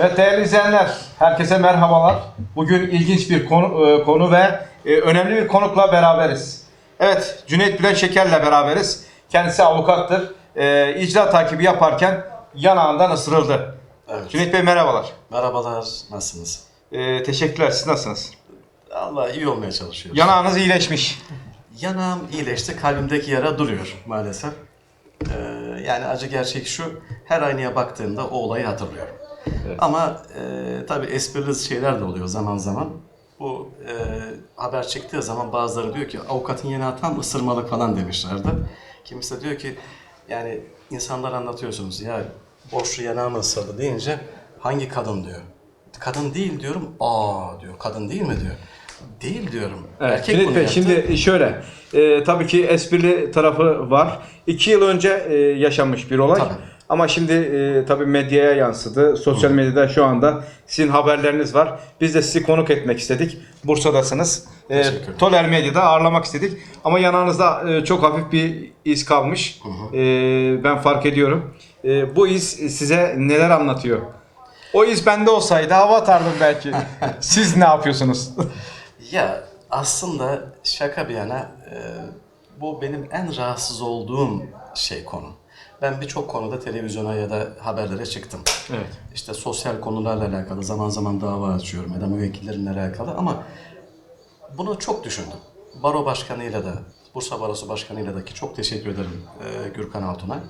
Evet değerli izleyenler, herkese merhabalar. Bugün ilginç bir konu, e, konu ve e, önemli bir konukla beraberiz. Evet, Cüneyt Bülent Şeker'le beraberiz. Kendisi avukattır. E, icra takibi yaparken yanağından ısırıldı. Evet. Cüneyt Bey merhabalar. Merhabalar, nasılsınız? E, teşekkürler, siz nasılsınız? Allah iyi olmaya çalışıyoruz. Yanağınız iyileşmiş. Yanağım iyileşti, kalbimdeki yara duruyor maalesef. Ee, yani acı gerçek şu, her aynaya baktığımda o olayı hatırlıyorum. Ama e, tabii esprili şeyler de oluyor zaman zaman. Bu e, haber çıktığı zaman bazıları diyor ki avukatın yanağı tam ısırmalık falan demişlerdi. Kimisi de diyor ki yani insanlar anlatıyorsunuz ya borçlu yanağımı ısırdı deyince hangi kadın diyor. Kadın değil diyorum. Aa diyor. Kadın değil mi diyor. Değil diyorum. Evet, Erkek Cüneyt bunu yaptı. şimdi şöyle, e, tabii ki esprili tarafı var. İki yıl önce e, yaşanmış bir olay. Tabii. Ama şimdi e, tabii medyaya yansıdı. Sosyal medyada şu anda sizin haberleriniz var. Biz de sizi konuk etmek istedik. Bursa'dasınız. E. Toler Medya'da ağırlamak istedik. Ama yanağınızda e, çok hafif bir iz kalmış. E, ben fark ediyorum. E, bu iz size neler anlatıyor? O iz bende olsaydı hava atardım belki. Siz ne yapıyorsunuz? Ya aslında şaka bir yana e, bu benim en rahatsız olduğum şey konu. Ben birçok konuda televizyona ya da haberlere çıktım. Evet. İşte sosyal konularla alakalı zaman zaman dava açıyorum ya da müvekkillerimle alakalı ama bunu çok düşündüm. Baro başkanıyla da, Bursa Barosu başkanıyla da ki çok teşekkür ederim e, Gürkan Altun'a.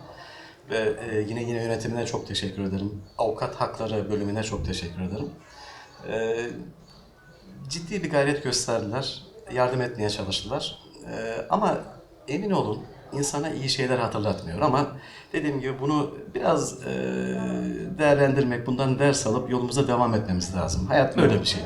Ve e, yine yine yönetimine çok teşekkür ederim. Avukat hakları bölümüne çok teşekkür ederim. E, ciddi bir gayret gösterdiler. Yardım etmeye çalıştılar. Ee, ama emin olun insana iyi şeyler hatırlatmıyor ama dediğim gibi bunu biraz e, değerlendirmek, bundan ders alıp yolumuza devam etmemiz lazım. Hayat böyle bir şey.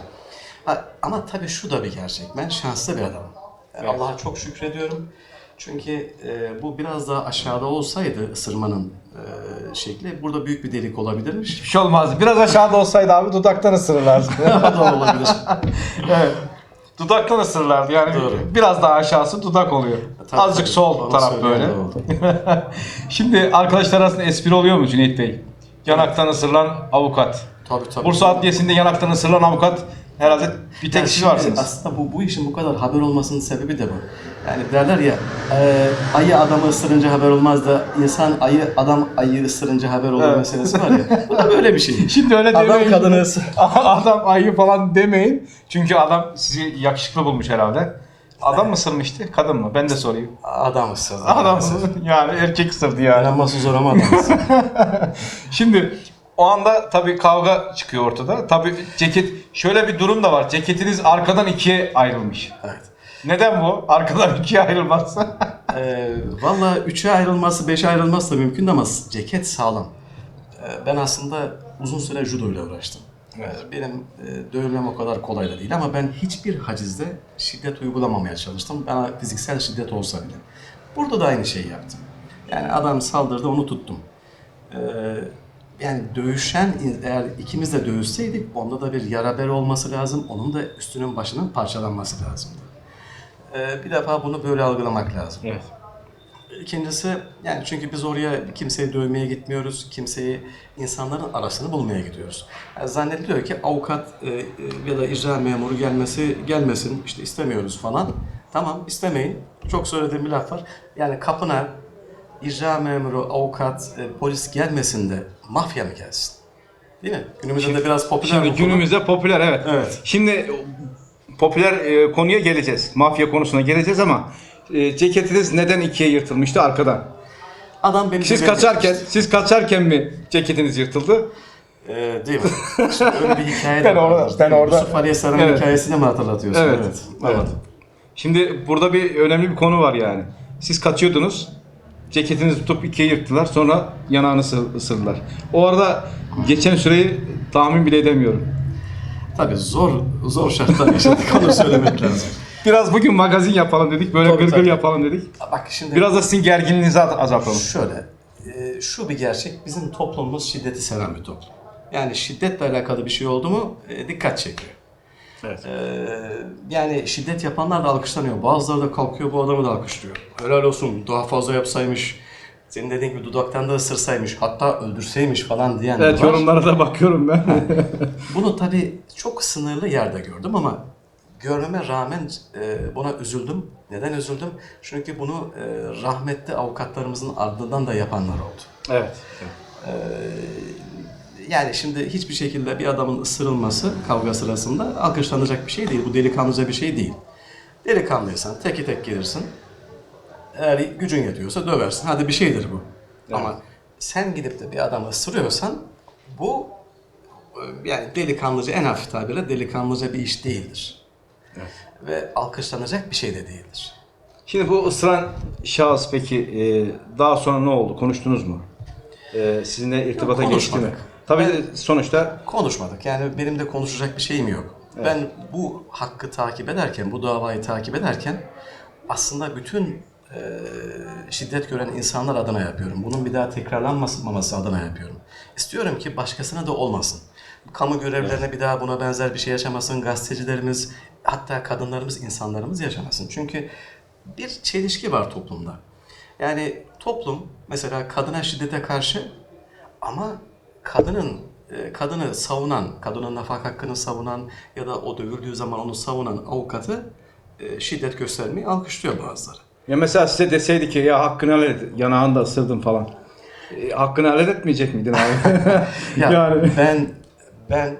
Ha, ama tabii şu da bir gerçek. Ben şanslı bir adamım. Yani Allah'a çok şükrediyorum. Çünkü e, bu biraz daha aşağıda olsaydı ısırmanın e, şekli burada büyük bir delik olabilirmiş. Bir şey olmazdı. Biraz aşağıda olsaydı abi dudaktan ısırırlardı. o da olabilir. evet. Dudaktan ısırırlardı. Yani Doğru. biraz daha aşağısı dudak oluyor. Tabii, Azıcık tabii. sol Onu taraf söyleyen böyle. de oldu. Şimdi arkadaşlar arasında espri oluyor mu Cüneyt Bey? Yanaktan ısırılan avukat. Tabii tabii. Bursa Adliyesi'nde yanaktan ısırılan avukat herhalde bir tek şimdi varsınız. Aslında bu, bu işin bu kadar haber olmasının sebebi de bu. Yani derler ya e, ayı adamı ısırınca haber olmaz da insan ayı adam ayı ısırınca haber olur Evet. meselesi var ya. Bu da böyle bir şey. Şimdi öyle Adam demeyin. kadını ısır- adam ayı falan demeyin. Çünkü adam sizi yakışıklı bulmuş herhalde. Adam mı ısırmıştı? Kadın mı? Ben de sorayım. Adam ısırdı. Adam yani erkek ısırdı yani. İnanması zor ama adam ısırdı. Şimdi o anda tabii kavga çıkıyor ortada. Tabii ceket şöyle bir durum da var. Ceketiniz arkadan ikiye ayrılmış. Evet. Neden bu? Arkadan ikiye ayrılmazsa. E, Valla üçe ayrılması, beşe ayrılması da mümkün ama ceket sağlam. E, ben aslında uzun süre judo ile uğraştım. E, Benim e, dövülmem o kadar kolay da değil ama ben hiçbir hacizde şiddet uygulamamaya çalıştım. Bana fiziksel şiddet olsa bile. Burada da aynı şeyi yaptım. Yani adam saldırdı onu tuttum. E, yani dövüşen eğer ikimiz de dövüşseydik onda da bir yara bere olması lazım. Onun da üstünün başının parçalanması lazımdı. E, bir defa bunu böyle algılamak lazım. Evet. İkincisi yani çünkü biz oraya kimseyi dövmeye gitmiyoruz. Kimseyi insanların arasını bulmaya gidiyoruz. Yani zannediliyor ki avukat e, e, ya da icra memuru gelmesi gelmesin işte istemiyoruz falan. Tamam istemeyin. Çok söylediğim bir laf var. Yani kapına icra memuru, avukat, e, polis gelmesin de mafya mı gelsin? Değil mi? Günümüzde de biraz popüler Şimdi bu konu. günümüzde popüler evet. Evet. Şimdi popüler e, konuya geleceğiz. Mafya konusuna geleceğiz ama e, ceketiniz neden ikiye yırtılmıştı arkadan? Adam beni Siz dövmeye kaçarken, çalıştı. siz kaçarken mi ceketiniz yırtıldı? Ee, değil mi? Şimdi öyle bir hikaye de Ben var. orada- ben orada- Yusuf Aleyhisselam'ın Evet. hikayesini mi hatırlatıyorsun? Evet. Evet. Evet. Şimdi burada bir önemli bir konu var yani. Siz kaçıyordunuz. Ceketinizi tutup ikiye yırttılar. Sonra yanağını ısı- ısırdılar. O arada geçen süreyi tahmin bile edemiyorum. Tabii zor zor şartlar yaşadık onu söylemek lazım. Biraz bugün magazin yapalım dedik. Böyle Tabii, gırgır tabii. yapalım dedik. Bak şimdi Biraz da sizin gerginliğinizi az- azaltalım. şöyle e, şu bir gerçek bizim toplumumuz şiddeti seven bir toplum. Yani şiddetle alakalı bir şey oldu mu e, dikkat çekiyor. Evet. Ee, yani şiddet yapanlar da alkışlanıyor. Bazıları da kalkıyor bu adamı da alkışlıyor. Helal olsun daha fazla yapsaymış senin dediğin gibi dudaktan da ısırsaymış, hatta öldürseymiş falan diyen Evet var. yorumlara da bakıyorum ben. Bunu tabii çok sınırlı yerde gördüm ama görmeme rağmen e, buna üzüldüm. Neden üzüldüm? Çünkü bunu e, rahmetli avukatlarımızın ardından da yapanlar oldu. evet. Yani şimdi hiçbir şekilde bir adamın ısırılması kavga sırasında alkışlanacak bir şey değil. Bu delikanlıca bir şey değil. Delikanlıysan teki tek gelirsin. Eğer gücün yetiyorsa döversin. Hadi bir şeydir bu. Ama sen gidip de bir adamı ısırıyorsan bu e, yani delikanlıca en hafif tabirle delikanlıca bir iş değildir. Ve alkışlanacak bir şey de değildir. Şimdi bu ısıran şahıs peki e, daha sonra ne oldu? Konuştunuz mu? E, sizinle irtibata geçti mi? Tabii sonuçta Konuşmadık. Yani benim de konuşacak bir şeyim yok. Ben bu hakkı takip ederken, bu davayı takip ederken aslında bütün e, şiddet gören insanlar adına yapıyorum. Bunun bir daha tekrarlanmaması adına yapıyorum. İstiyorum ki başkasına da olmasın. Kamu görevlilerine bir daha buna benzer bir şey yaşamasın. Gazetecilerimiz, hatta kadınlarımız, insanlarımız yaşamasın. Çünkü bir çelişki var toplumda. Yani toplum mesela kadına şiddete karşı ama kadının e, kadını savunan, kadının nafaka hakkını savunan ya da o dövüldüğü zaman onu savunan avukatı e, şiddet göstermeyi alkışlıyor bazıları. ya mesela size deseydi ki ya hakkını helal et, yanağını da ısırdım falan. E, hakkını helal etmeyecek miydin abi? Ya yani ben ben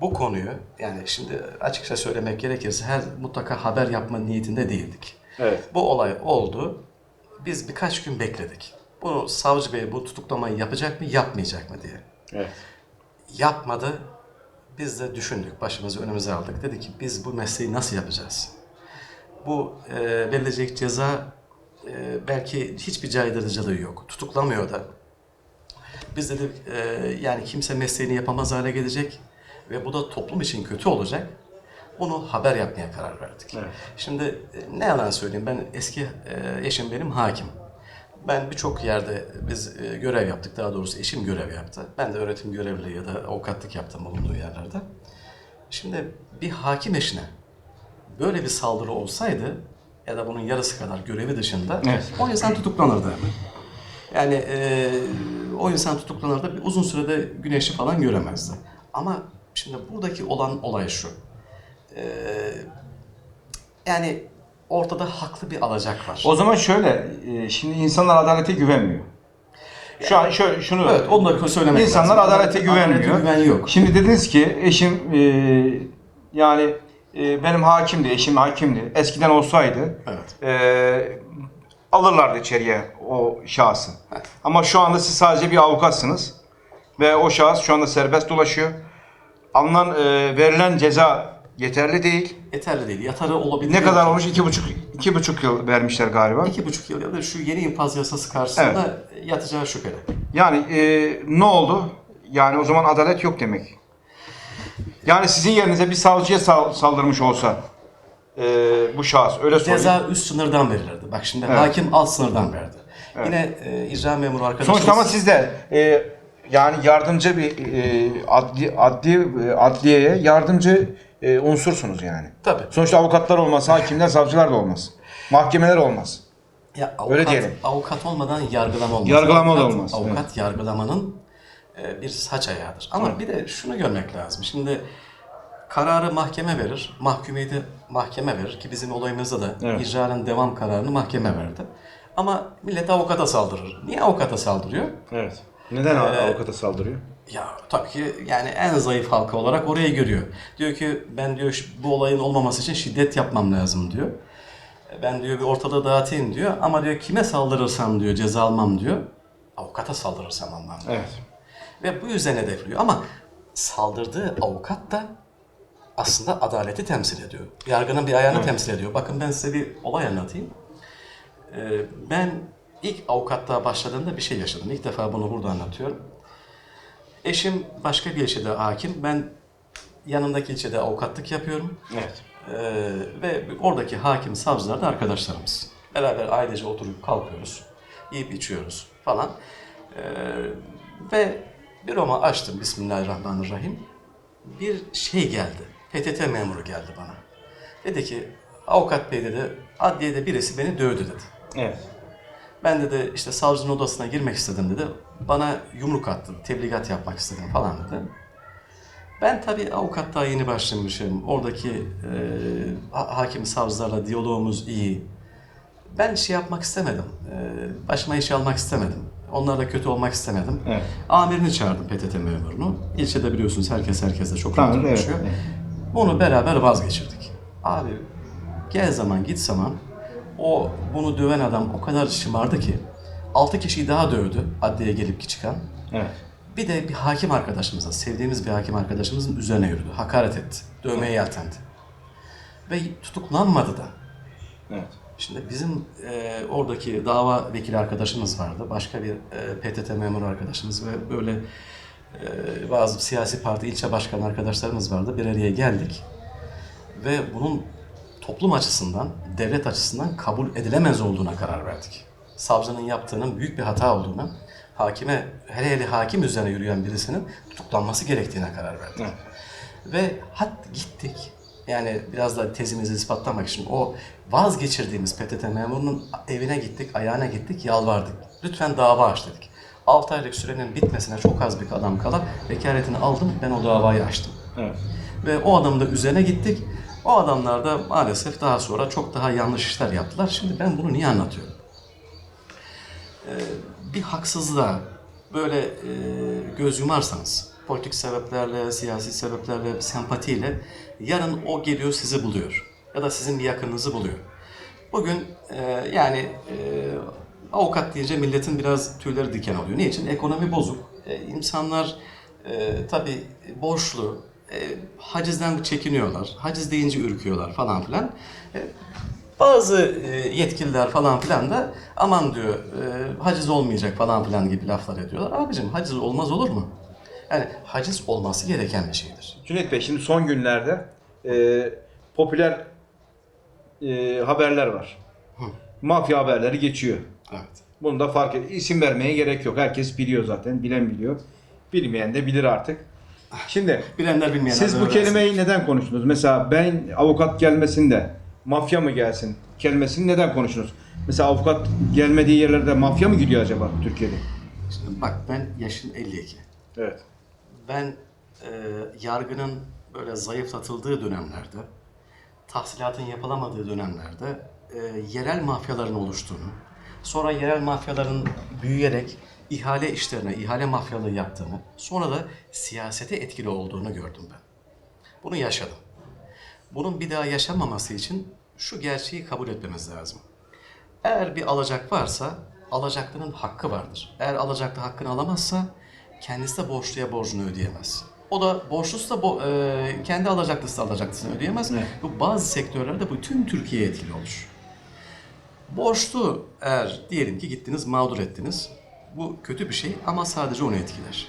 bu konuyu yani şimdi açıkça söylemek gerekirse her mutlaka haber yapma niyetinde değildik. Evet. Bu olay oldu. Biz birkaç gün bekledik. Bu savcı bey bu tutuklamayı yapacak mı, yapmayacak mı diye. Evet. yapmadı. Biz de düşündük, başımızı önümüze aldık. Dedik ki biz bu mesleği nasıl yapacağız? Bu e, verilecek ceza e, belki hiçbir caydırıcılığı yok. Tutuklamıyor da. Biz dedik e, yani kimse mesleğini yapamaz hale gelecek ve bu da toplum için kötü olacak. Bunu haber yapmaya karar verdik. Evet. Şimdi e, ne yalan söyleyeyim ben eski e, eşim benim hakim. Ben birçok yerde biz e, görev yaptık. Daha doğrusu eşim görev yaptı. Ben de öğretim görevliliği ya da avukatlık yaptım bulunduğu yerlerde. Şimdi bir hakim eşine böyle bir saldırı olsaydı ya da bunun yarısı kadar görevi dışında Evet. o insan tutuklanırdı hemen. Yani e, o insan tutuklanırdı. Bir uzun sürede güneşi falan göremezdi. Ama şimdi buradaki olan olay şu. E, yani ortada haklı bir alacak var. O zaman şöyle, e, şimdi insanlar adalete güvenmiyor. Şu an şöyle şunu Evet, onu da söylemek İnsanlar lazım. adalete güvenmiyor. güven yok. Şimdi dediniz ki eşim e, yani e, benim hakimdi, eşim hakimdi. Eskiden olsaydı Evet. e, alırlardı içeriye o şahsı. Evet. Ama şu anda siz sadece bir avukatsınız ve o şahıs şu anda serbest dolaşıyor. Alınan e, verilen ceza yeterli değil. Yeterli değil. Yatarı olabilir. Ne kadar olmuş? İki buçuk, iki buçuk yıl vermişler galiba. İki buçuk yıl ya da şu yeni infaz yasası karşısında yatacağı şüpheli. Yani e, ne oldu? Yani o zaman adalet yok demek. Yani sizin yerinize bir savcıya sal- saldırmış olsa e, bu şahıs öyle sorayım. Ceza üst sınırdan verilirdi. Bak şimdi Evet. hakim alt sınırdan verdi. Yine e, icra memuru arkadaşımız... Sonuçta ama siz de e, yani yardımcı bir e, adli, adli e, adliyeye yardımcı e, unsursunuz yani. Tabii. Sonuçta avukatlar olmaz, hakimler, savcılar da olmaz. Mahkemeler olmaz. Ya avukat, Öyle diyelim. Avukat olmadan yargılama olmaz. Yargılama da avukat, olmaz, Avukat yargılamanın e, bir saç ayağıdır. Ama bir de şunu görmek lazım. Şimdi kararı mahkeme verir, mahkumiyeti mahkeme verir ki bizim olayımızda da Evet. icranın devam kararını mahkeme verdi. Ama millet avukata saldırır. Niye avukata saldırıyor? Evet. Neden avukata saldırıyor? Ya tabii ki yani en zayıf halka olarak orayı görüyor. Diyor ki ben diyor bu olayın olmaması için şiddet yapmam lazım diyor. Ben diyor bir ortalığı dağıtayım diyor ama diyor kime saldırırsam diyor ceza almam diyor. Avukata saldırırsam almam diyor. Evet. Ve bu yüzden hedefliyor ama saldırdığı avukat da aslında adaleti temsil ediyor. Yargının bir ayağını temsil ediyor. Bakın ben size bir olay anlatayım. Ee, ben ilk avukatlığa başladığımda bir şey yaşadım. İlk defa bunu burada anlatıyorum. Eşim başka bir ilçede hakim. Ben yanındaki ilçede avukatlık yapıyorum. Evet. Ee, ve oradaki hakim savcılar da arkadaşlarımız. Beraber ailece oturup kalkıyoruz. Yiyip içiyoruz falan. Ee, ve bir Roma açtım Bismillahirrahmanirrahim. Bir şey geldi. PTT memuru geldi bana. Dedi ki avukat bey dedi adliyede birisi beni dövdü dedi. Evet. Ben dedi işte savcının odasına girmek istedim dedi. Bana yumruk attı, tebligat yapmak istedim falan dedi. Ben tabii avukat daha yeni başlamışım. Oradaki e, ha- hakim savcılarla diyalogumuz iyi. Ben şey yapmak istemedim. E, başıma iş almak istemedim. Onlarla kötü olmak istemedim. Evet. Amirini çağırdım PTT memurunu. İlçede biliyorsunuz herkes herkesle çok rahat Tamam, evet, evet. Bunu beraber vazgeçirdik. Abi gel zaman git zaman o bunu döven adam o kadar şımardı ki 6 kişiyi daha dövdü adliyeye gelip çıkan. Evet. Bir de bir hakim arkadaşımıza, sevdiğimiz bir hakim arkadaşımızın üzerine yürüdü. Hakaret etti. Dövmeye yeltendi. Ve tutuklanmadı da. Evet. Şimdi bizim e, oradaki dava vekili arkadaşımız vardı. Başka bir e, PTT memuru arkadaşımız ve böyle e, bazı siyasi parti ilçe başkanı arkadaşlarımız vardı. Bir araya geldik. Ve bunun toplum açısından, devlet açısından kabul edilemez olduğuna karar verdik. Savcının yaptığının büyük bir hata olduğuna, hakime, hele hele hakim üzerine yürüyen birisinin tutuklanması gerektiğine karar verdik. Evet. Ve hat gittik. Yani biraz da tezimizi ispatlamak için o vazgeçirdiğimiz PTT memurunun evine gittik, ayağına gittik, yalvardık. Lütfen dava aç dedik. 6 aylık sürenin bitmesine çok az bir adam kala vekaletini aldım, ben o davayı açtım. Evet. Ve o adamın da üzerine gittik. O adamlar da maalesef daha sonra çok daha yanlış işler yaptılar. Şimdi ben bunu niye anlatıyorum? Ee, bir haksızlığa böyle e, göz yumarsanız, politik sebeplerle, siyasi sebeplerle, sempatiyle yarın o geliyor sizi buluyor. Ya da sizin bir yakınınızı buluyor. Bugün e, yani e, avukat deyince milletin biraz tüyleri diken oluyor. Niçin? Ekonomi bozuk. E, insanlar e, tabii borçlu. E, hacizden çekiniyorlar. Haciz deyince ürküyorlar falan filan. E, bazı e, yetkililer falan filan da aman diyor e, haciz olmayacak falan filan gibi laflar ediyorlar. Abicim haciz olmaz olur mu? Yani haciz olması gereken bir şeydir. Cüneyt Bey şimdi son günlerde e, popüler e, haberler var. Mafya haberleri geçiyor. Evet. Bunu da fark et. İsim vermeye gerek yok. Herkes biliyor zaten. Bilen biliyor. Bilmeyen de bilir artık. Şimdi Bilenler bilmeyenler siz bu öğrensin. kelimeyi neden konuştunuz? Mesela ben avukat gelmesinde mafya mı gelsin kelimesini neden konuştunuz? Mesela avukat gelmediği yerlerde mafya mı gidiyor acaba Türkiye'de? Şimdi bak ben yaşım 52. Evet. Ben e, yargının böyle zayıflatıldığı dönemlerde, tahsilatın yapılamadığı dönemlerde e, yerel mafyaların oluştuğunu, sonra yerel mafyaların büyüyerek ihale işlerine, ihale mafyalığı yaptığını, sonra da siyasete etkili olduğunu gördüm ben. Bunu yaşadım. Bunun bir daha yaşanmaması için şu gerçeği kabul etmemiz lazım. Eğer bir alacak varsa alacaklının hakkı vardır. Eğer alacaklı hakkını alamazsa kendisi de borçluya borcunu ödeyemez. O da borçlusu da bo- e, kendi alacaklısı da alacaklısını ödeyemez. Evet. Bu bazı sektörlerde bütün Türkiye'ye etkili olur. Borçlu eğer diyelim ki gittiniz mağdur ettiniz. Bu kötü bir şey ama sadece onu etkiler.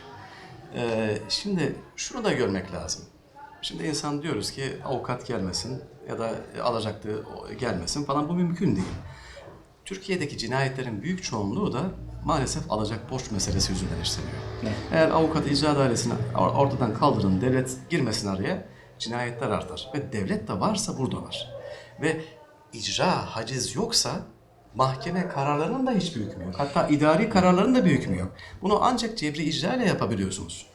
Ee, şimdi şunu da görmek lazım. Şimdi insan diyoruz ki avukat gelmesin ya da alacaklı gelmesin falan bu mümkün değil. Türkiye'deki cinayetlerin büyük çoğunluğu da maalesef alacak borç meselesi yüzünden işleniyor. Eğer avukat icra dairesini or- ortadan kaldırın, devlet girmesin araya, cinayetler artar. Ve devlet de varsa burada var. Ve icra, haciz yoksa mahkeme kararlarının da hiçbir hükmü yok. Hatta idari kararların da bir hükmü yok. Bunu ancak cebri icra ile yapabiliyorsunuz.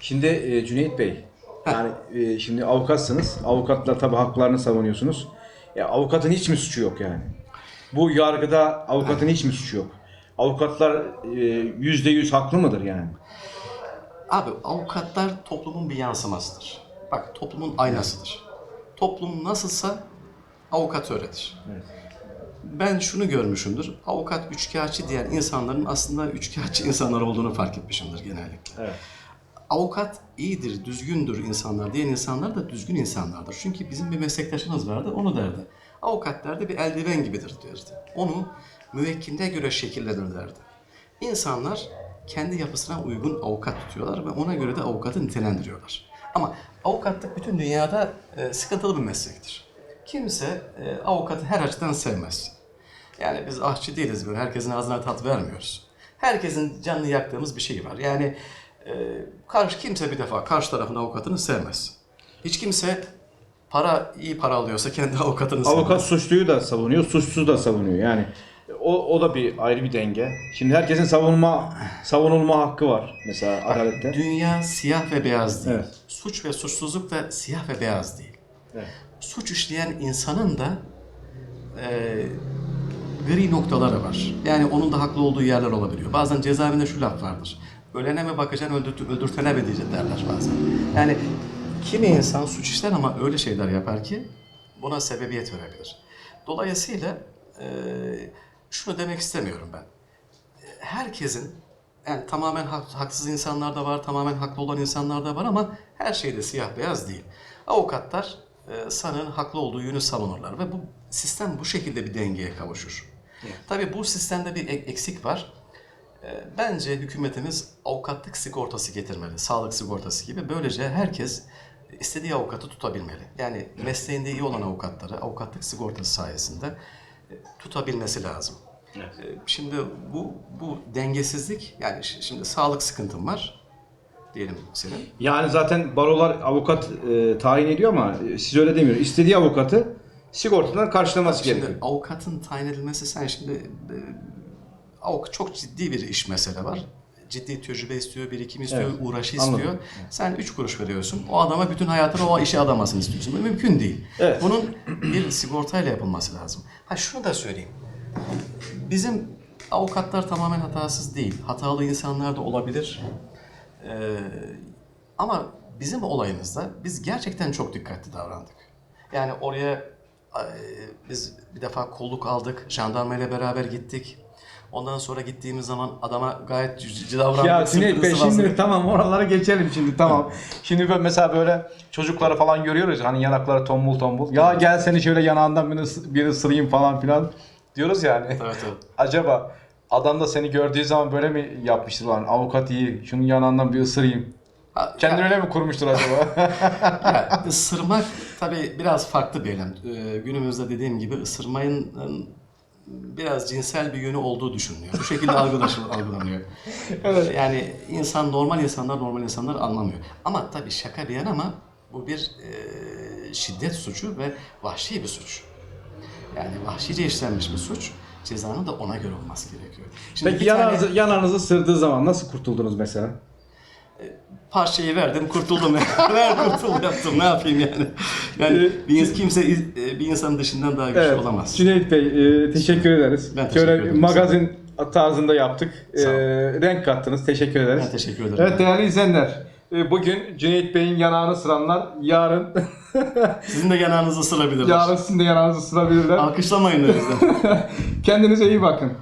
Şimdi e, Cüneyt Bey, yani e, şimdi avukatsınız. Avukatlar tabii haklarını savunuyorsunuz. Ya avukatın hiç mi suçu yok yani? Bu yargıda avukatın hiç mi suçu yok? Avukatlar e, yüzde yüz haklı mıdır yani? Abi avukatlar toplumun bir yansımasıdır. Bak toplumun aynasıdır. Toplum nasılsa avukat öyledir. Ben şunu görmüşümdür. Avukat üçkağıtçı diyen insanların aslında üçkağıtçı insanlar olduğunu fark etmişimdir genellikle. Evet. Avukat iyidir, düzgündür insanlar diyen insanlar da düzgün insanlardır. Çünkü bizim bir meslektaşımız vardı, onu derdi. Avukat derdi bir eldiven gibidir derdi. Onu müvekkiline göre şekillenir derdi. İnsanlar kendi yapısına uygun avukat tutuyorlar ve ona göre de avukatı nitelendiriyorlar. Ama avukatlık bütün dünyada e, sıkıntılı bir meslektir. Kimse e, avukatı her açıdan sevmez. Yani biz ahçı değiliz böyle herkesin ağzına tat vermiyoruz. Herkesin canını yaktığımız bir şey var. Yani e, karşı kimse bir defa karşı tarafın avukatını sevmez. Hiç kimse para iyi para alıyorsa kendi avukatını sevmez. Avukat suçluyu da savunuyor, suçsuz da savunuyor. Yani O, o da bir ayrı bir denge. Şimdi herkesin savunma savunulma hakkı var mesela adalette. Dünya siyah ve beyaz değil. Evet. Suç ve suçsuzluk da siyah ve beyaz değil. Evet. Suç işleyen insanın da e, gri noktaları var. Yani onun da haklı olduğu yerler olabiliyor. Bazen cezaevinde şu laf vardır. Ölene mi bakacaksın, öldürt, öldürtene mi diyeceksin derler bazen. Yani kimi insan suç işler ama öyle şeyler yapar ki buna sebebiyet verebilir. Dolayısıyla e, şunu demek istemiyorum ben. Herkesin yani tamamen hak- haksız insanlar da var, tamamen haklı olan insanlar da var ama her şey de siyah beyaz değil. Avukatlar e, sanığın haklı olduğu yönü savunurlar ve bu sistem bu şekilde bir dengeye kavuşur. Tabii bu sistemde bir ek- eksik var. E, Bence hükümetimiz avukatlık sigortası getirmeli, sağlık sigortası gibi. Böylece herkes istediği avukatı tutabilmeli. Yani mesleğinde iyi olan avukatları avukatlık sigortası sayesinde e, tutabilmesi lazım. E, Şimdi bu bu dengesizlik yani şimdi sağlık sıkıntım var diyelim senin. Yani zaten barolar avukat e, tayin ediyor ama e, siz öyle demiyor. İstediği avukatı sigortadan karşılaması Şimdi gerekiyor. avukatın tayin edilmesi sen şimdi e, avukat çok ciddi bir iş mesele var. Ciddi tecrübe istiyor, birikim istiyor, Evet, uğraşı anladım. istiyor. Sen üç kuruş veriyorsun. O adama bütün hayatını o işe adamasını istiyorsun. Bu mümkün değil. Evet. Bunun bir sigortayla yapılması lazım. Ha şunu da söyleyeyim. Bizim avukatlar tamamen hatasız değil. Hatalı insanlar da olabilir. Ee, ama bizim olayımızda biz gerçekten çok dikkatli davrandık. Yani oraya e, biz bir defa kolluk aldık, jandarma ile beraber gittik. Ondan sonra gittiğimiz zaman adama gayet ciddi davrandık. Ya Cüneyt Bey şimdi tamam oralara geçelim şimdi tamam. şimdi ben mesela böyle çocukları falan görüyoruz hani yanakları tombul tombul. Ya gel seni şöyle yanağından bir, ıs- bir ısırayım falan filan diyoruz yani. Evet, evet. Acaba adam da seni gördüğü zaman böyle mi yapmıştır lan avukat iyi şunun yanağından bir ısırayım. Kendini öyle mi kurmuştur acaba? Ya, ısırmak tabii biraz farklı bir eylem. Ee, günümüzde dediğim gibi ısırmayın biraz cinsel bir yönü olduğu düşünülüyor. Bu şekilde algılanıyor. Yani insan normal insanlar normal insanlar anlamıyor. Ama tabii şaka bir yana ama bu bir e, şiddet suçu ve vahşi bir suç. Yani vahşice işlenmiş bir suç. Cezanın da ona göre olması gerekiyor. Şimdi Peki bir tane- yanağınızı, yanağınızı sırdığı zaman nasıl kurtuldunuz mesela? parçayı verdim kurtuldum. Ver kurtul yaptım ne yapayım yani. Yani bir ins- kimse e, bir insanın dışından daha güçlü olamaz. Cüneyt Bey e, teşekkür ederiz. Ben teşekkür Şöyle ederim. magazin tarzında yaptık. E, renk kattınız. Teşekkür ederiz. Ben teşekkür ederim. Evet değerli izleyenler. E, Bugün Cüneyt Bey'in yanağını sıranlar yarın Sizin de yanağınızı ısırabilirler. yarın sizin de yanağınızı sırabilirler. Alkışlamayın o yüzden. Kendinize iyi bakın.